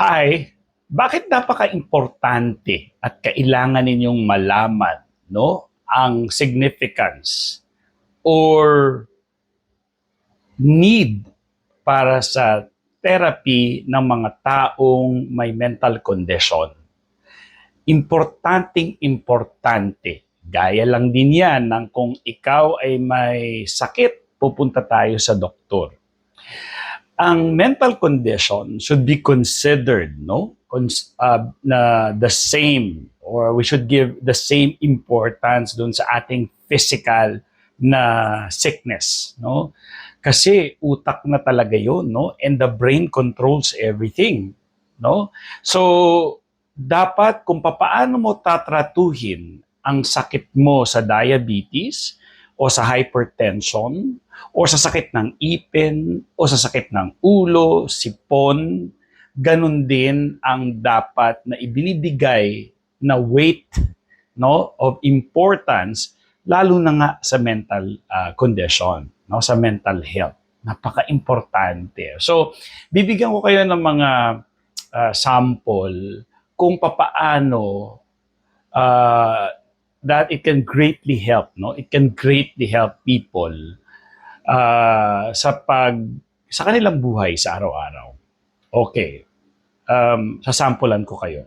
Hi, bakit napaka-importante at kailangan ninyong malaman no ang significance or need para sa therapy ng mga taong may mental condition? Importanteng importante. Gaya lang din yan ng kung ikaw ay may sakit, pupunta tayo sa doktor ang mental condition should be considered no? Cons- uh, na the same or we should give the same importance dun sa ating physical na sickness no? Kasi utak na talaga yon no? And the brain controls everything no? So dapat kung papaano mo tatratuhin ang sakit mo sa diabetes o sa hypertension o sa sakit ng ipin o sa sakit ng ulo, sipon, ganun din ang dapat na ibinibigay na weight no of importance lalo na nga sa mental ah, condition, no sa mental health. Napaka-importante. So, bibigyan ko kayo ng mga ah, sample kung papaano ah, that it can greatly help, no? It can greatly help people uh, sa pag sa kanilang buhay sa araw-araw. Okay. Um, sasampulan ko kayo.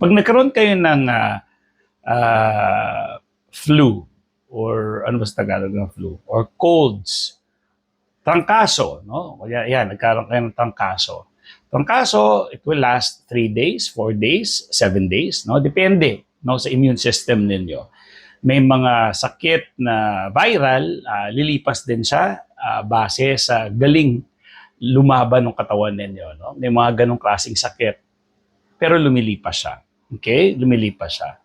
Pag nagkaroon kayo ng ah, ah, flu or ano ba sa Tagalog ng flu or colds, trangkaso, no? Kaya yan, nagkaroon kayo ng trangkaso. Trangkaso, it will last 3 days, 4 days, 7 days, no? Depende no sa immune system ninyo. May mga sakit na viral, ah, lilipas din siya ah, base sa galing lumaban ng katawan ninyo, no? May mga ganong klaseng sakit. Pero lumilipas siya. Okay? Lumilipas siya.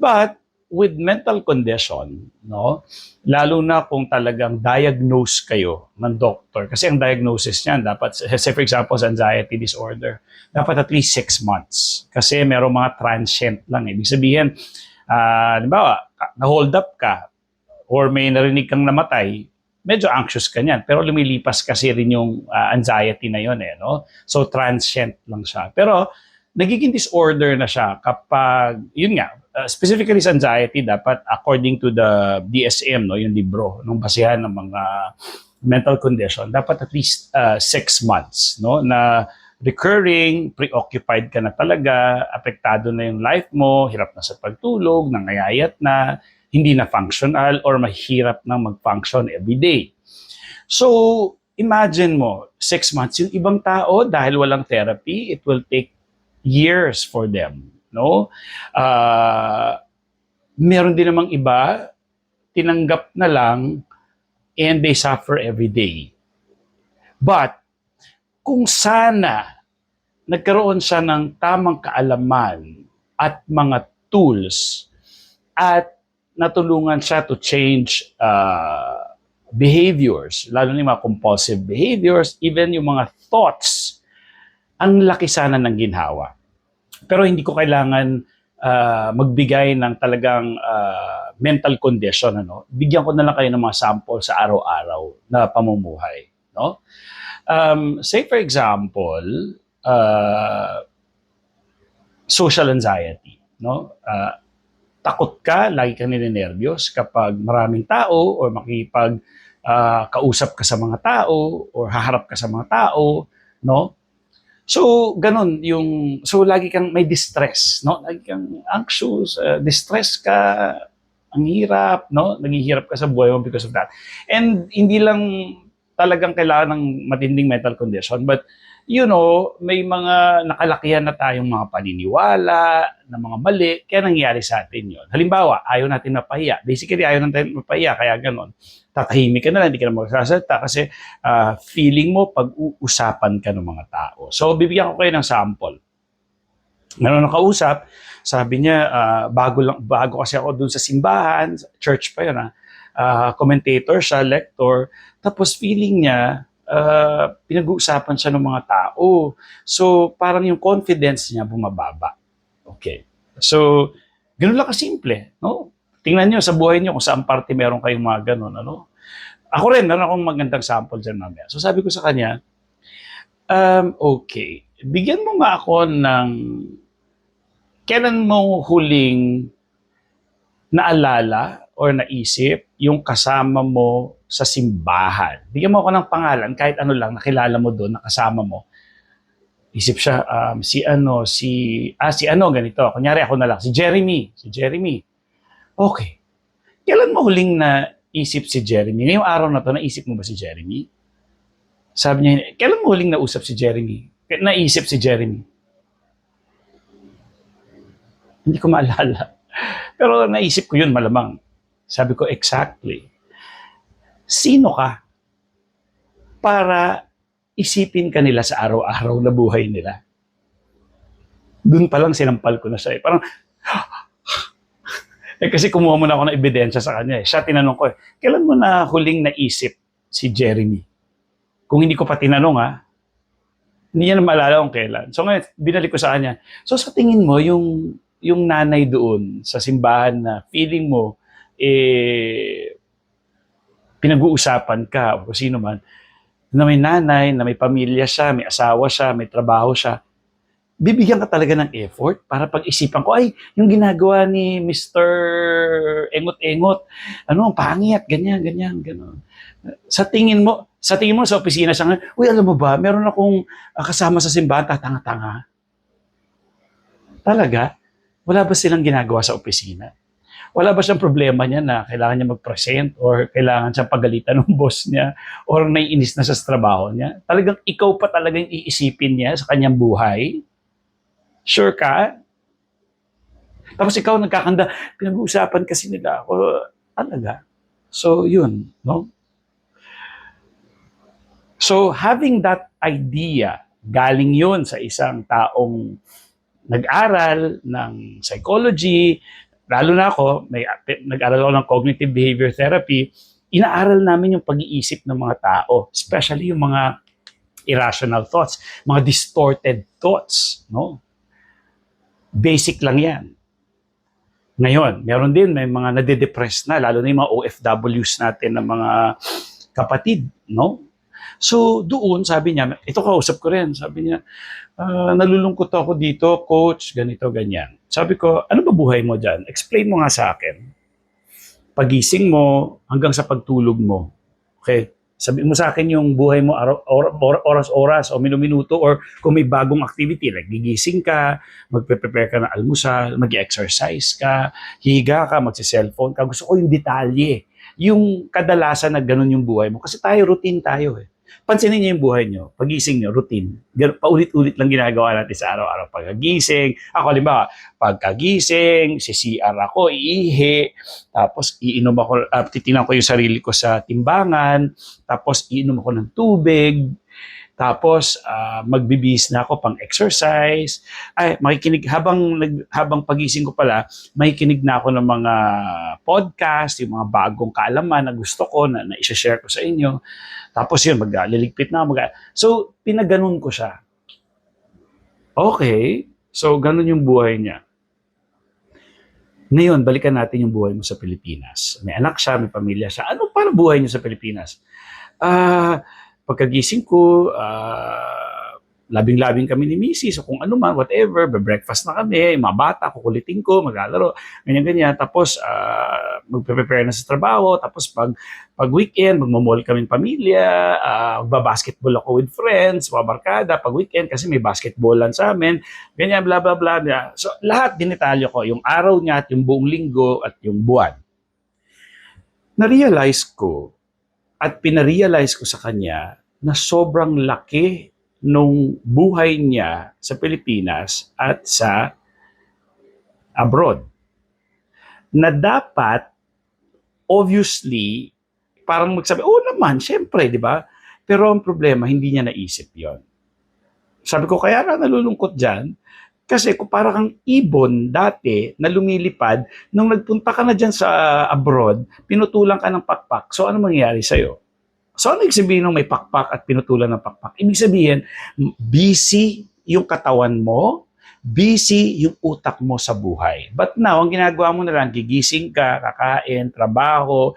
But with mental condition, no? Lalo na kung talagang diagnose kayo ng doctor. Kasi ang diagnosis niyan dapat, say for example, sa anxiety disorder, dapat at least six months. Kasi merong mga transient lang. Ibig sabihin, ah, di ba, na-hold up ka or may narinig kang namatay, medyo anxious ka niyan. Pero lumilipas kasi rin yung ah, anxiety na yon eh, no? So, transient lang siya. Pero, nagiging disorder na siya kapag, yun nga, uh, specifically sa anxiety, dapat according to the DSM, no, yung libro, nung basihan ng mga mental condition, dapat at least uh, months, no, na recurring, preoccupied ka na talaga, apektado na yung life mo, hirap na sa pagtulog, nangayayat na, hindi na functional, or mahirap na mag-function every day. So, imagine mo, six months, yung ibang tao, dahil walang therapy, it will take years for them, no? Ah, meron din namang iba, tinanggap na lang, and they suffer every day. But, kung sana nagkaroon siya ng tamang kaalaman at mga tools at natulungan siya to change uh, behaviors, lalo na yung mga compulsive behaviors, even yung mga thoughts, ang laki sana ng ginhawa. Pero hindi ko kailangan uh, magbigay ng talagang uh, mental condition. Ano? Bigyan ko na lang kayo ng mga sample sa araw-araw na pamumuhay. No? Um, say for example, uh, social anxiety. No? Uh, takot ka, lagi kang ninenervyos kapag maraming tao or makipag uh, kausap ka sa mga tao or haharap ka sa mga tao, no? So, ganun yung so lagi kang may distress, no? Lagi kang anxious, uh, distress ka, ang hirap, no? Naghihirap ka sa buhay mo because of that. And hindi lang talagang kailangan ng matinding mental condition, but you know, may mga nakalakihan na tayong mga paniniwala, na mga mali, kaya nangyayari sa atin yon. Halimbawa, ayaw natin mapahiya. Basically, ayaw natin mapahiya, kaya ganon. Tatahimik ka na lang, hindi ka na magsasalita kasi uh, feeling mo pag-uusapan ka ng mga tao. So, bibigyan ko kayo ng sample. Meron nakausap, sabi niya, uh, bago, lang, bago kasi ako dun sa simbahan, church pa yun ha, uh, commentator siya, lector, tapos feeling niya, uh, pinag-uusapan siya ng mga tao. So, parang yung confidence niya bumababa. Okay. So, ganun lang kasimple. No? Tingnan nyo sa buhay nyo kung saan parte meron kayong mga ganun. Ano? Ako rin, meron akong magandang sample dyan mamaya. So, sabi ko sa kanya, um, okay, bigyan mo nga ako ng kailan mo huling naalala or naisip yung kasama mo sa simbahan. Bigyan mo ako ng pangalan, kahit ano lang, nakilala mo doon, nakasama mo. Isip siya, um, si ano, si, ah, si ano, ganito. Kunyari ako na lang, si Jeremy. Si Jeremy. Okay. Kailan mo huling na isip si Jeremy? Ngayong araw na to, naisip mo ba si Jeremy? Sabi niya, kailan mo huling nausap si Jeremy? Naisip si Jeremy? Hindi ko maalala. Pero naisip ko yun malamang. Sabi ko, exactly. Sino ka para isipin ka nila sa araw-araw na buhay nila? Doon pa lang sinampal ko na siya. Eh. Parang, eh kasi kumuha mo na ako ng ebidensya sa kanya. Eh. Siya tinanong ko, eh, kailan mo na huling naisip si Jeremy? Kung hindi ko pa tinanong ha, hindi niya na maalala kung kailan. So ngayon, binalik ko sa kanya. So sa tingin mo, yung yung nanay doon sa simbahan na feeling mo, eh, pinag-uusapan ka o sino man, na may nanay, na may pamilya siya, may asawa siya, may trabaho siya, bibigyan ka talaga ng effort para pag-isipan ko, ay, yung ginagawa ni Mr. Engot-Engot, ano, ang pangit, ganyan, ganyan, gano'n. Sa tingin mo, sa tingin mo sa opisina siya ngayon, uy, alam mo ba, meron akong ah, kasama sa simbahan, tatanga-tanga. Talaga? Wala ba silang ginagawa sa opisina? Wala ba siyang problema niya na kailangan niya mag-present or kailangan siyang pagalitan ng boss niya or naiinis na siya sa trabaho niya? Talagang ikaw pa talaga yung iisipin niya sa kanyang buhay? Sure ka? Tapos ikaw nagkakanda, pinag-uusapan kasi nila ako. Talaga. So, yun. No? So, having that idea, galing yun sa isang taong nag-aral ng psychology, lalo na ako, may, nag-aral ako ng cognitive behavior therapy, inaaral namin yung pag-iisip ng mga tao, especially yung mga irrational thoughts, mga distorted thoughts, no? Basic lang 'yan. Ngayon, meron din may mga nade-depress na, lalo na yung mga OFWs natin ng mga kapatid, no? So, doon, sabi niya, ito kausap ko rin, sabi niya, "Ah, nalulungkot ako dito, coach, ganito, ganyan. Sabi ko, ano ba buhay mo dyan? Explain mo nga sa akin. Pagising mo hanggang sa pagtulog mo. Okay? Sabi mo sa akin yung buhay mo oras-oras o minuminuto or kung may bagong activity, like gigising ka, magpe-prepare ka ng almusal, mag-exercise ka, higa ka, magsi-cellphone ka. Gusto ko yung detalye. Yung kadalasan na ganun yung buhay mo. Kasi tayo, routine tayo eh. Pansinin niyo yung buhay niyo. Pagising niyo, routine. Paulit-ulit lang ginagawa natin sa araw-araw. Pagkagising, ako halimbawa, pagkagising, si CR ako, iihi, tapos iinom ako, uh, titingnan ko yung sarili ko sa timbangan, tapos iinom ako ng tubig, tapos ah, magbibihis na ako pang exercise. Ay, makikinig habang nag, habang pagising ko pala, makikinig na ako ng mga podcast, yung mga bagong kaalaman na gusto ko na, na i-share ko sa inyo. Tapos yun, magliligpit na. Mag so, pinaganon ko siya. Okay. So, ganun yung buhay niya. Ngayon, balikan natin yung buhay mo sa Pilipinas. May anak siya, may pamilya siya. Ano para buhay niyo sa Pilipinas? Ah, pagkagising ko, ah, labing-labing kami ni Mrs. o kung ano man, whatever, breakfast na kami, mga bata, kukulitin ko, maglalaro, ganyan-ganyan. Tapos, ah, magpe-prepare na sa trabaho. Tapos, pag, pag weekend, magmamall kami pamilya, ah, magbabasketball ako with friends, mga barkada, pag weekend, kasi may basketball lang sa amin, ganyan, bla bla bla. bla. So, lahat dinitalyo ko, yung araw niya at yung buong linggo at yung buwan. Na-realize ko at pinarealize ko sa kanya na sobrang laki nung buhay niya sa Pilipinas at sa abroad. Na dapat, obviously, parang magsabi, oo naman, syempre, di ba? Pero ang problema, hindi niya naisip yon. Sabi ko, kaya ka nalulungkot dyan, kasi kung parang kang ibon dati na lumilipad, nung nagpunta ka na dyan sa abroad, pinutulan ka ng pakpak. So ano mangyayari sa'yo? So ano ibig sabihin ng may pakpak at pinutulan ng pakpak? Ibig sabihin, busy yung katawan mo, busy yung utak mo sa buhay. But now, ang ginagawa mo na lang, gigising ka, kakain, trabaho,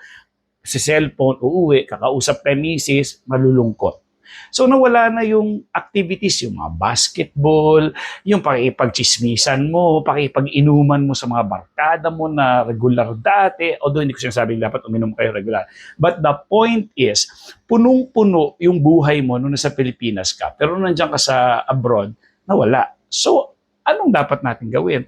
si cellphone, uuwi, kakausap kay misis, malulungkot. So nawala na yung activities, yung mga basketball, yung pakipagchismisan mo, pakipag-inuman mo sa mga barkada mo na regular dati. Although hindi ko sinasabing dapat uminom kayo regular. But the point is, punong-puno yung buhay mo nung nasa Pilipinas ka. Pero nandiyan ka sa abroad, nawala. So, anong dapat natin gawin?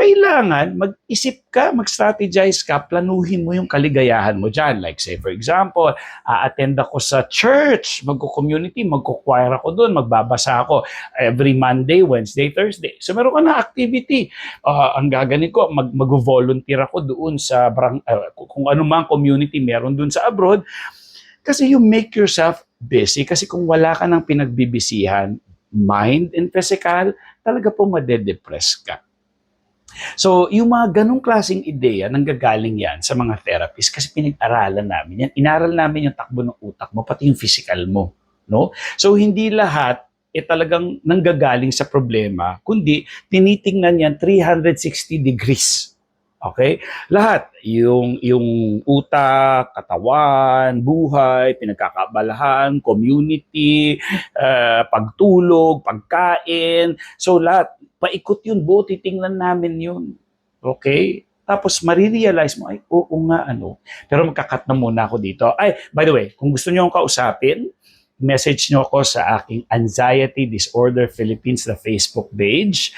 Kailangan mag-isip ka, mag-strategize ka, planuhin mo yung kaligayahan mo dyan. Like say, for example, a-attend ako sa church, magko-community, magko-choir ako doon, magbabasa ako every Monday, Wednesday, Thursday. So meron ka na activity. Ah, ang gaganin ko, mag- mag-volunteer ako doon sa barang, ah, kung ano mang community meron doon sa abroad. Kasi you make yourself busy. Kasi kung wala ka ng pinagbibisihan, mind and physical, talaga po madedepress ka. So, yung mga ganong klaseng ideya, nanggagaling yan sa mga therapists kasi pinag-aralan namin yan. Inaral namin yung takbo ng utak mo, pati yung physical mo. No? So, hindi lahat eh talagang nanggagaling sa problema, kundi tinitingnan yan 360 degrees. Okay? Lahat, yung, yung utak, katawan, buhay, pinagkakabalahan, community, uh, pagtulog, pagkain. So lahat, paikot yun, buo titingnan namin yun. Okay? Tapos marirealize mo, ay, oo nga, ano. Pero magkakat na muna ako dito. Ay, by the way, kung gusto nyo akong kausapin, message nyo ako sa aking Anxiety Disorder Philippines na Facebook page.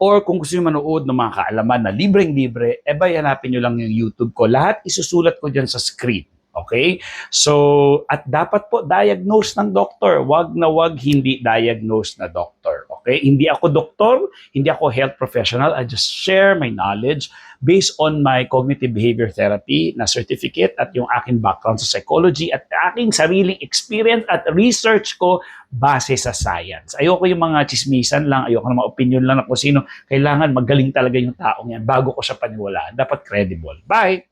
Or kung gusto nyo manood ng mga kaalaman na libreng-libre, eh ba, hanapin nyo lang yung YouTube ko. Lahat isusulat ko dyan sa screen. Okay? So, at dapat po diagnose ng doktor. Wag na wag hindi diagnose na doktor. Okay? Hindi ako doktor, hindi ako health professional. I just share my knowledge based on my cognitive behavior therapy na certificate at yung aking background sa psychology at aking sariling experience at research ko base sa science. Ayoko yung mga chismisan lang, ayoko ng mga opinion lang na kung sino. Kailangan magaling talaga yung taong yan bago ko siya paniwalaan. Dapat credible. Bye!